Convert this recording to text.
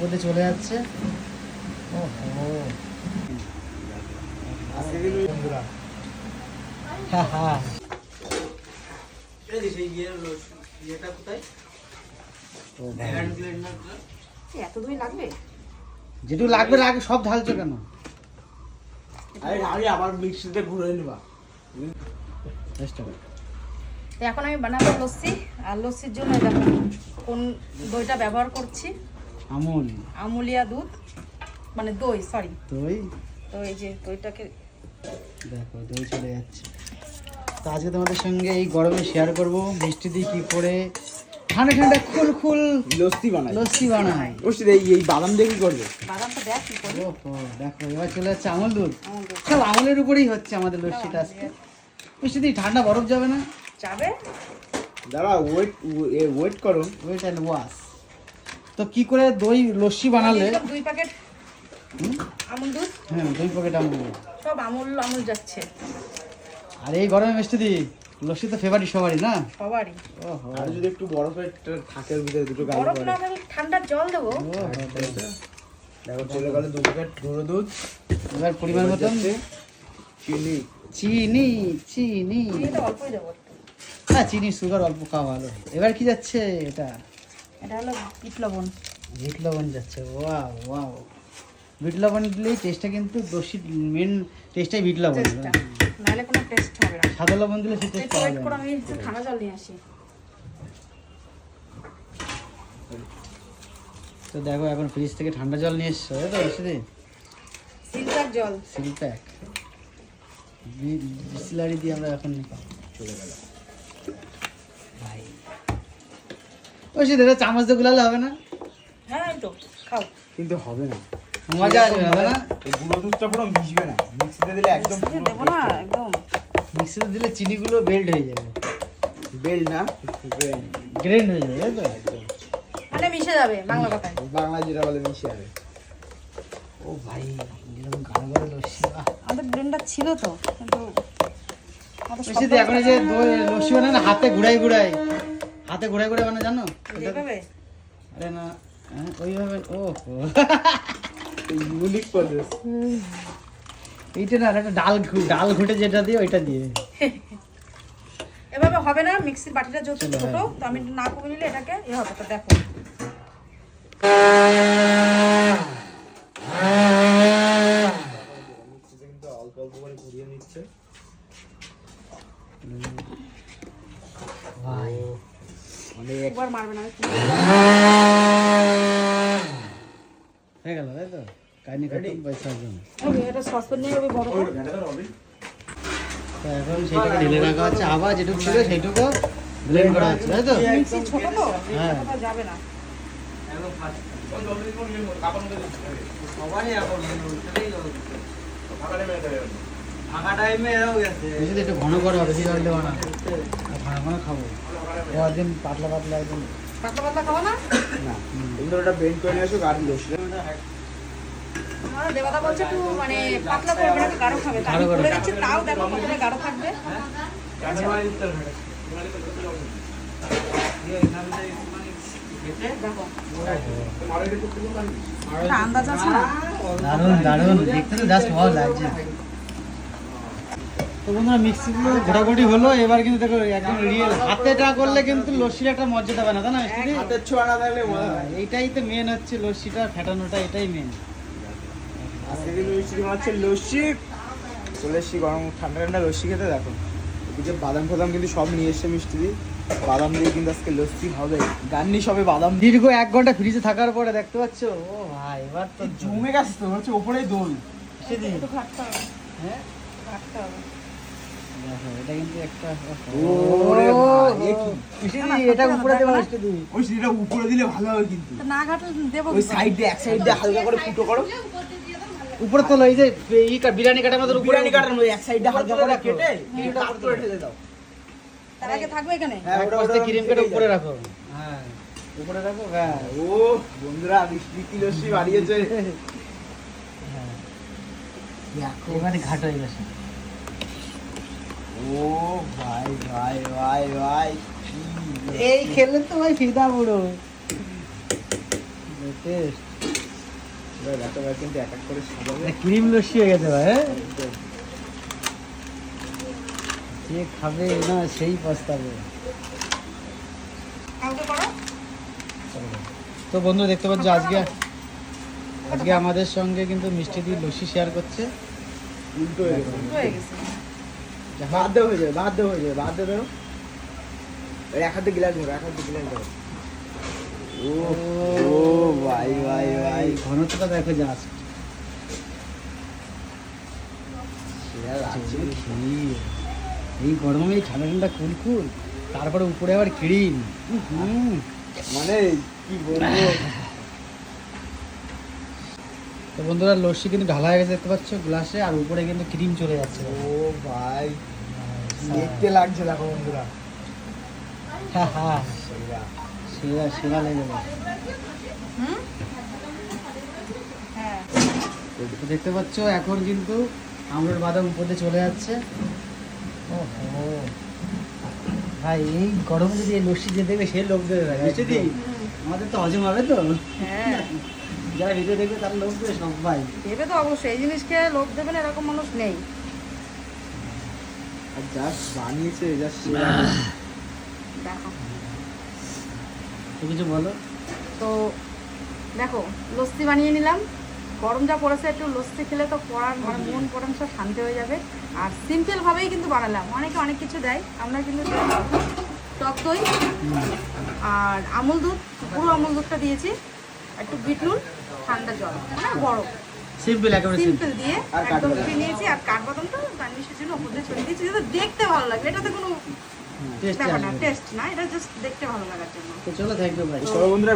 বলতে চলে যাচ্ছে। ওহো। বন্ধুরা। হ্যাঁ হ্যাঁ দই লাগবে? যেটুকু লাগবে লাগে সব ঢালছো কেন? আবার মিক্সিতে ঘুরে নিবা। চেষ্টা করো তো এখন আমি বানাবো লস্যি আর লস্যির জন্য দেখো কোন দইটা ব্যবহার করছি। আমুল। আমুলিয়া দুধ মানে দই সরি দই? তো এই যে দইটাকে দেখো দই চলে যাচ্ছে। তো আজকে তোমাদের সঙ্গে এই গরমে শেয়ার করব বৃষ্টি দিয়ে কি করে ঠান্ডা ঠান্ডা খুল খুল লস্যি বানাই। লস্যি বানাই। লস্যি এই এই বাদাম দিয়ে কি করবে? বাদামটা দেখ কি করি। ওহো দেখো এবার চলে যাচ্ছে আমুল দুধ। সব আমুলের উপরেই হচ্ছে আমাদের লস্যিটা আজকে বৃষ্টি দিয়ে ঠান্ডা বরফ যাবে না? যাবে। দাঁড়া ওয়েট ওয়েট করো। ওয়েট অ্যান্ড ওয়াশ তো কি করে দই লস্যি বানালে? দুই প্যাকেট আমুল দুধ। হ্যাঁ দুই প্যাকেট আমুল। সব আমুল আমুল যাচ্ছে। আর এই গরমে মিষ্টি দি লস্যি তো ফেভারিট সবারই না? সবারই। ওহো। আর যদি একটু বরফের থাকের ভিতরে দুটো গাড়ি বরফ করে না থাকলে ঠান্ডার জল দেবো। দেখো চলে গেল দু প্যাকেট গুঁড়ো দুধ। এবার পরিমাণ মতন চিনি। চিনি চিনি। অল্পই দেবো হ্যাঁ চিনি সুগার অল্প খাওয়া ভালো। এবার কি যাচ্ছে এটা? এটা হলো বিট লবণ। বিট লবণ যাচ্ছে ওয়াও ওয়াও। বিট লবণ দিলে টেস্টটা কিন্তু দোষী মেন টেস্টটাই বিট লবণ। নাহলে কোনো টেস্ট হবে না। সাদা লবণ দিলে সে টেস্ট একটু পাওয়া যায় না। আমি একটু ঠান্ডা জল নিয়ে আসি। তো দেখো এখন ফ্রিজ থেকে ঠান্ডা জল নিয়ে এসছো তো সেদি সিলকার জল। সিল প্যাক বিসলারি দিয়ে আমরা এখন চলে গেল ওই সে দাদা চামচ দিয়ে গুলালে হবে না? হ্যাঁ তো খাও। কিন্তু হবে না। মজা আসবে না? এই গুঁড়ো দুধটা পুরো মিশবে না। মিক্সিতে দিলে একদম দেবো না একদম। মিক্সিতে দিলে চিনিগুলো বেল্ট হয়ে যাবে। না গ্রেন্ড হয়ে যাবে মানে মিশে যাবে বাংলা কথায়। বাংলা যেটা বলে মিশে যাবে। ও ভাই এরকম লস্যি আমাদের ব্লেন্ডার ছিল তো কিন্তু আমাদের বেশি এখন এই যে দই লস্যি বানায় না হাতে ঘুরাই ঘুরাই হাতে ঘুরে ঘুরে বানায় জানো? আরে না হ্যাঁ, ওইভাবে ও ইউনিক প্রসেস এইটা না একটা ডাল ডাল ঘুটে যেটা দিয়ে ওইটা দিয়ে। এভাবে হবে না মিক্সির বাটিটা চলো, ছোট হ্যাঁ। তো আমি না কমে নিলে এটাকে এ হবে তো দেখো। ঘুরিয়ে একবার মারবে না। হয়ে গেল তাই তো কাহিনি খতম পয়সা জন্য এটা সসপ্যান নিয়ে ওই বড়। তো এখন সেটাকে ঢেলে রাখা হচ্ছে আবার যেটুকু ছিল সেইটুকু ব্লেন্ড করা হচ্ছে তাই তো মিক্সি ছোট তো হ্যাঁ। কোথাও যাবে না বেশি একটু ঘন করা হবে বেশি জল দেওয়া না। আর ঘন ঘন খাব। এবার দিন পাতলা পাতলা একদম পাতলা পাতলা খাও না? না। কিন্তু ওটা বেন্ড করে নিয়ে আসো গাড়ি লস্যিটা আমার বলছে একটু মানে পাতলা করবে না গাঢ় খাবে। তো আমি গাঢ় করে। বলে দিচ্ছি তাও দেখো কতটা গাঢ় থাকবে। দেখো একটা আন্দাজ আছে না? দারুণ দারুণ। দেখতে তো জাস্ট ভালো লাগছে। তো বন্ধুরা মিক্সিগুলো ঘোটাঘুটি হলো এবার কিন্তু দেখো একদম রিয়েল হাতেটা করলে কিন্তু লস্যির একটা না তাই না হাতের ছোঁয়া না থাকলে হয় এইটাই তো মেন হচ্ছে লস্যিটা ফেটানোটা এটাই মেন আজকে কিন্তু মিষ্টি মাছের লস্যি। চলে এসছি গরম ঠান্ডা ঠান্ডা লস্যি খেতে দেখো। এদিকে বাদাম ফাদাম কিন্তু সব নিয়ে এসছে মিষ্টি দিয়ে বাদাম দিয়ে কিন্তু আজকে লস্যি হবে। গান্নি সবে বাদাম। দীর্ঘ এক ঘণ্টা ফ্রিজে থাকার পরে দেখতে পাচ্ছ ও ভাই এবার তো জমে গেছে তো হচ্ছে ওপরেই দোল। সেদিন হ্যাঁ? হবে। এটা কিন্তু একটা ওরে ভাই, এ কি? মিষ্টি দি, এটা উপরে দেবো মিষ্টি দি। ওই সিঁড়িটা উপরে দিলে ভালো হবে কিন্তু। না ঘাটলে দেবো ওই সাইড দিয়ে এক সাইড দিয়ে হালকা করে ফুটো করো। উপরে তোলো এই যে ই বিরিয়ানি কাটার মতো বিরিয়ানি কাটার মধ্যে এক সাইড দিয়ে হালকা করে কেটে কাট করে ঠেলে দাও। তার আগে থাকবে এখানে? হ্যাঁ, ওটা- ওটা ক্রিম কেটে কেটে উপরে রাখো। হ্যাঁ। উপরে রাখো হ্যাঁ। ও বন্ধুরা মিষ্টি কি লস্যি বাড়িয়েছে। দেখো ওখানে ঘাট হয়ে গেছে। ও ভাই ভাই ভাই ভাই এই খেললে তো ভাই ফিদা বুড়ো ক্রিম লস্যি হয়ে গেছে ভাই হ্যাঁ? যে খাবে না সেই পস্তাবে। তো বন্ধু দেখতে পাচ্ছ আজকে আজকে আমাদের সঙ্গে কিন্তু মিষ্টি দিয়ে লস্যি শেয়ার করছে। উল্টো হয়ে গেছে। দেওয়া হয়ে যাবে দেওয়া হয়ে যাবে বাদ দিয়ে এক হাতে গ্লাস দেবো এক হাতে গ্লাস দেবো ও ভাই ভাই ভাই। ঘনত্বটা দেখো জাস্ট। এই গরমে এই ঠান্ডা ঠান্ডা কুলকুল তারপরে উপরে আবার ক্রিম। মানে কি বলব? তো বন্ধুরা লস্যি কিন্তু ঢালা হয়ে গেছে দেখতে পাচ্ছ গ্লাসে আর উপরে কিন্তু ক্রিম চলে যাচ্ছে। ও ভাই দেখতে লাগছে দেখো বন্ধুরা। হ্যাঁ হ্যাঁ সেরা। সেরা সেরা লেগে হ্যাঁ। দেখতে পাচ্ছ এখন কিন্তু আমরুল বাদাম উপরে চলে যাচ্ছে। ওহো। ভাই এই গরমে যদি এই লস্যি দিয়ে দেবে সে লোক দেবে ভাই আমাদের তো হজম হবে তো। হ্যাঁ। যারা ভিডিও দেখবে তারা লোক দেবে সবাই দেবে তো অবশ্যই এই জিনিস খেয়ে লোক দেবে না এরকম মানুষ নেই। আর যা বানিয়েছে সেরা। দেখো। তো কিছু বলো? তো দেখো লস্যি বানিয়ে নিলাম। গরম যা পড়েছে একটু লস্যি খেলে তো পড়ার মানে মন পড়ান সব শান্তি হয়ে যাবে। আর সিম্পল ভাবেই কিন্তু বানালাম। অনেকে অনেক কিছু দেয়। আমরা কিন্তু টক দই আর আমুল দুধ পুরো আমুল দুধটা দিয়েছি। একটু বিট নুন ঠান্ডা জল। মানে গরম। সিম্পল একেবারে সিম্পল সিম্পল। দিয়ে একদম কাঠবাদাম। নিয়েছি আর কাঠবাদামটা গার্নিশের জন্য উপর দিয়ে ছড়িয়ে দিয়েছি যেটা দেখতে ভালো লাগবে এটাতে কোনো টেস্ট ব্যাপার না টেস্ট না। এটা জাস্ট দেখতে ভালো লাগার জন্য। তো চলো থ্যাংক ইউ ভাই সবাই বন্ধুরা